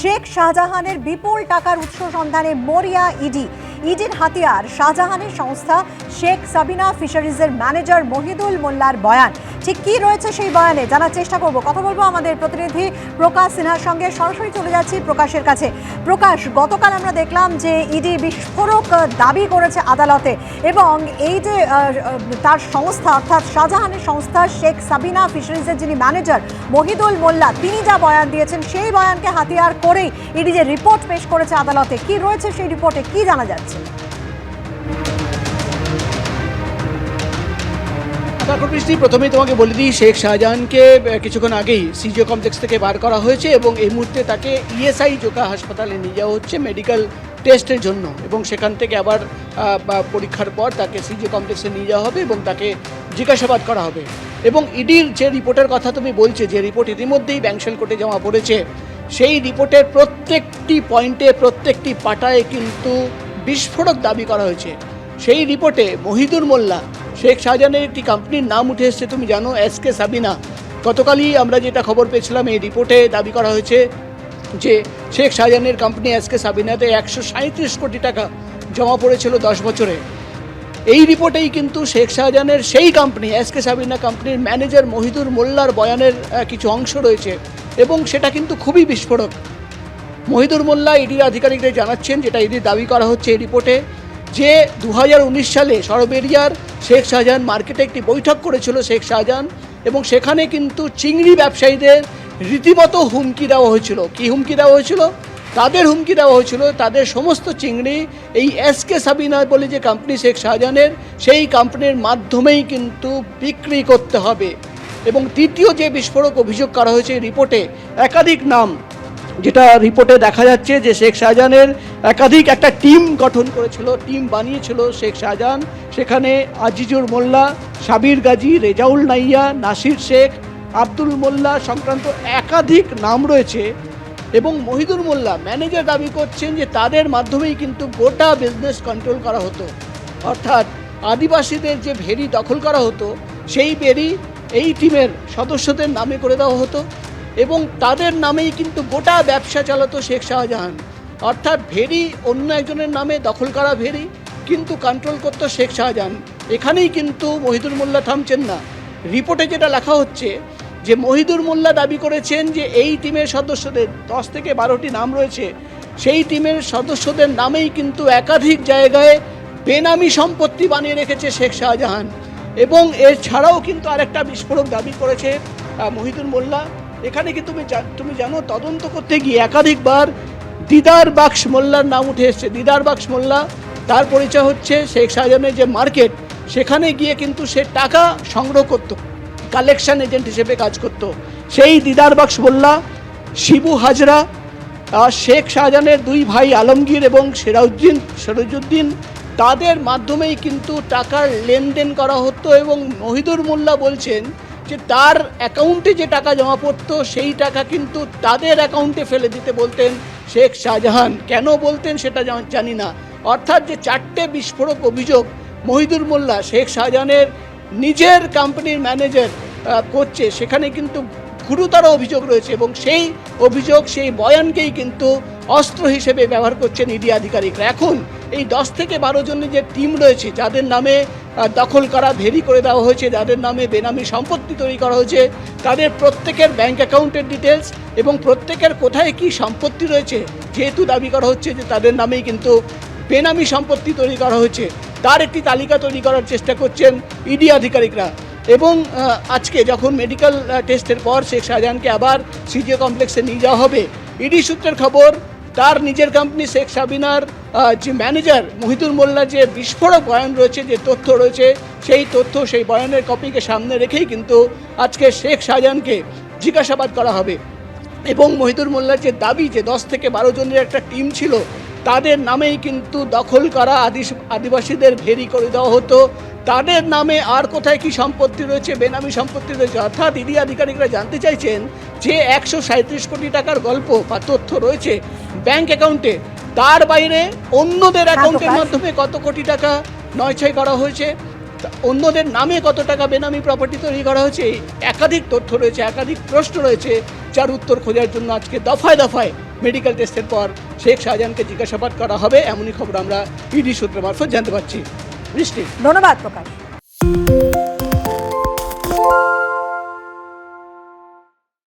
শেখ শাহজাহানের বিপুল টাকার উৎস সন্ধানে মরিয়া ইডি। ইডির হাতিয়ার শাহজাহানের সংস্থা শেখ সাবিনা ফিশারিজের ম্যানেজার মহিদুল মোল্লার বয়ান। ঠিক কি রয়েছে সেই বয়ানে জানার চেষ্টা করব। কথা বলব আমাদের প্রতিনিধি প্রকাশ সিনহার সঙ্গে। সরাসরি চলে যাচ্ছি প্রকাশের কাছে। প্রকাশ, গতকাল আমরা দেখলাম যে ইডি বিস্ফোরক দাবি করেছে আদালতে এবং এই যে তার সংস্থা অর্থাৎ শাহজাহানের সংস্থা শেখ সাবিনা ফিশারিজের যিনি ম্যানেজার মহিদুল মোল্লা, তিনি যা বয়ান দিয়েছেন সেই বয়ানকে হাতিয়ার করেই ইডি যে রিপোর্ট পেশ করেছে আদালতে। কি রয়েছে সেই রিপোর্টে কি জানা যাচ্ছে? বৃষ্টি। প্রথমেই তোমাকে বলে দিই, শেখ শাহজাহানকে কিছুক্ষণ আগেই সিজিও কমপ্লেক্স থেকে বার করা হয়েছে এবং এই মুহূর্তে তাকে ইএসআই জোকা হাসপাতালে নিয়ে যাওয়া হচ্ছে মেডিকেল টেস্টের জন্য এবং সেখান থেকে আবার পরীক্ষার পর তাকে সিজিও কমপ্লেক্সে নিয়ে যাওয়া হবে এবং তাকে জিজ্ঞাসাবাদ করা হবে। এবং ইডির যে রিপোর্টের কথা তুমি বলছে, যে রিপোর্ট ইতিমধ্যেই ব্যাংশাল কোর্টে জমা পড়েছে, সেই রিপোর্টের প্রত্যেকটি পয়েন্টে, প্রত্যেকটি পাটায় কিন্তু বিস্ফোরক দাবি করা হয়েছে। সেই রিপোর্টে মহিদুর মোল্লা শেখ শাহজাহানের একটি কোম্পানির নাম উঠে এসেছে, তুমি জানো এস কে সাবিনা গতকালই আমরা যেটা খবর পেয়েছিলাম, এই রিপোর্টে দাবি করা হয়েছে যে শেখ শাহজাহানের কোম্পানি এস কে সাবিনাতে একশো সাঁত্রিশ কোটি টাকা জমা পড়েছিল দশ বছরে। এই রিপোর্টেই কিন্তু শেখ শাহজাহানের সেই কোম্পানি এস কে সাবিনা কোম্পানির ম্যানেজার মহিদুর মোল্লার বয়ানের কিছু অংশ রয়েছে এবং সেটা কিন্তু খুবই বিস্ফোরক। মহিদুর মোল্লা ইডির আধিকারিকদের জানাচ্ছেন, যেটা ইডির দাবি করা হচ্ছে এই রিপোর্টে যে দু হাজার উনিশ সালে সরবেরিয়ার শেখ শাহজাহান মার্কেটে একটি বৈঠক করেছিল শেখ শাহজাহান, এবং সেখানে কিন্তু চিংড়ি ব্যবসায়ীদের রীতিমতো হুমকি দেওয়া হয়েছিল। কি হুমকি দেওয়া হয়েছিল? তাদের হুমকি দেওয়া হয়েছিল, তাদের সমস্ত চিংড়ি, এই এস কে সাবিনা বলে যে কোম্পানি শেখ শাহজাহানের, সেই কোম্পানির মাধ্যমেই কিন্তু বিক্রি করতে হবে। এবং তৃতীয় যে বিস্ফোরক অভিযোগ করা হয়েছে রিপোর্টে একাধিক নাম যেটা রিপোর্টে দেখা যাচ্ছে যে শেখ শাহজাহানের একাধিক একটা টিম গঠন করেছিল, টিম বানিয়েছিল শেখ শাহজাহান। সেখানে আজিজুর মোল্লা, সাবির গাজী, রেজাউল নাইয়া, নাসির শেখ, আব্দুল মোল্লা সংক্রান্ত একাধিক নাম রয়েছে এবং মহিদুর মোল্লা ম্যানেজার দাবি করছেন যে তাদের মাধ্যমেই কিন্তু গোটা বিজনেস কন্ট্রোল করা হতো। অর্থাৎ আদিবাসীদের যে ভেরি দখল করা হতো, সেই ভেরি এই টিমের সদস্যদের নামে করে দেওয়া হতো। এবং তাদের নামেই কিন্তু গোটা ব্যবসা চালাতো শেখ শাহজাহান। অর্থাৎ ভেরি, অন্য একজনের নামে দখল করা ভেরি, কিন্তু কন্ট্রোল করতো শেখ শাহজাহান। এখানেই কিন্তু মহিদুর মোল্লা থামছেন না। রিপোর্টে যেটা লেখা হচ্ছে যে মহিদুর মোল্লা দাবি করেছেন যে এই টিমের সদস্যদের, দশ থেকে বারোটি নাম রয়েছে, সেই টিমের সদস্যদের নামেই কিন্তু একাধিক জায়গায় বেনামি সম্পত্তি বানিয়ে রেখেছে শেখ শাহজাহান। এবং এছাড়াও কিন্তু আরেকটা বিস্ফোরক দাবি করেছে মহিদুর মোল্লা। এখানে কি তুমি তুমি জানো তদন্ত করতে গিয়ে একাধিকবার দিদার বাক্স মোল্লার নাম উঠে এসছে। দিদার বাক্স মোল্লা, তার পরিচয় হচ্ছে শেখ শাহজাহানের যে মার্কেট, সেখানে গিয়ে কিন্তু সে টাকা সংগ্রহ করতো কালেকশন এজেন্ট হিসেবে কাজ করত। সেই দিদার বাক্স মোল্লা, শিবু হাজরা শেখ শাহজাহানের দুই ভাই আলমগীর এবং সেরাউদ্দিন সিরাজউদ্দিন, তাদের মাধ্যমেই কিন্তু টাকার লেনদেন করা হতো এবং মহিদুর মোল্লা বলছেন যে তার অ্যাকাউন্টে যে টাকা জমা পড়তো, সেই টাকা কিন্তু তাদের অ্যাকাউন্টে ফেলে দিতে বলতেন শেখ শাহজাহান। কেন বলতেন সেটা জানি না। অর্থাৎ যে চারটে বিস্ফোরক অভিযোগ মহিদুর মোল্লা শেখ শাহজাহানের নিজের কোম্পানির ম্যানেজার করছে, সেখানে কিন্তু গুরুতর অভিযোগ রয়েছে এবং সেই অভিযোগ, সেই বয়ানকেই কিন্তু অস্ত্র হিসেবে ব্যবহার করছেন ইডি আধিকারিকরা। এখন এই দশ থেকে বারো জনের যে টিম রয়েছে, যাদের নামে দখল করা ভেরি করে দেওয়া হয়েছে, যাদের নামে বেনামি সম্পত্তি তৈরি করা হয়েছে, তাদের প্রত্যেকের ব্যাংক অ্যাকাউন্টের ডিটেলস এবং প্রত্যেকের কোথায় কি সম্পত্তি রয়েছে, যেহেতু দাবি করা হচ্ছে যে তাদের নামেই কিন্তু বেনামি সম্পত্তি তৈরি করা হয়েছে। তার একটি তালিকা তৈরি করার চেষ্টা করছেন ইডি আধিকারিকরা। এবং আজকে যখন মেডিকেল টেস্টের পর শেখ শাহজাহানকে আবার সিজিও কমপ্লেক্সে নিয়ে যাওয়া হবে ইডি সূত্রের খবর তার নিজের কোম্পানি শেখ সাবিনার যে ম্যানেজার মহিদুর মোল্লার যে বিস্ফোরক বয়ান রয়েছে, যে তথ্য রয়েছে, সেই তথ্য, সেই বয়ানের কপিকে সামনে রেখেই কিন্তু আজকে শেখ শাহজাহানকে জিজ্ঞাসাবাদ করা হবে। এবং মহিদুর মোল্লার যে দাবি, যে দশ থেকে বারো জনের একটা টিম ছিল, তাদের নামেই কিন্তু দখল করা আদিস, আদিবাসীদের ভেরি করে দেওয়া হতো। তাদের নামে আর কোথায় কি সম্পত্তি রয়েছে, বেনামি সম্পত্তি রয়েছে, অর্থাৎ ইডি আধিকারিকরা জানতে চাইছেন যে একশো সাঁত্রিশ কোটি টাকার গল্প বা তথ্য রয়েছে ব্যাংক অ্যাকাউন্টে তার বাইরে অন্যদের অ্যাকাউন্টের মাধ্যমে কত কোটি টাকা নয়ছয় করা হয়েছে? অন্যদের নামে কত টাকা বেনামি প্রপার্টি তৈরি করা হয়েছে? একাধিক তথ্য রয়েছে একাধিক প্রশ্ন রয়েছে যার উত্তর খোঁজার জন্য আজকে দফায় দফায় মেডিকেল টেস্টের পর শেখ শাহজাহানকে জিজ্ঞাসাবাদ করা হবে। এমনই খবর আমরা ইডি সূত্র মারফত জানতে পারছি। বৃষ্টি। ধন্যবাদ প্রকাশ।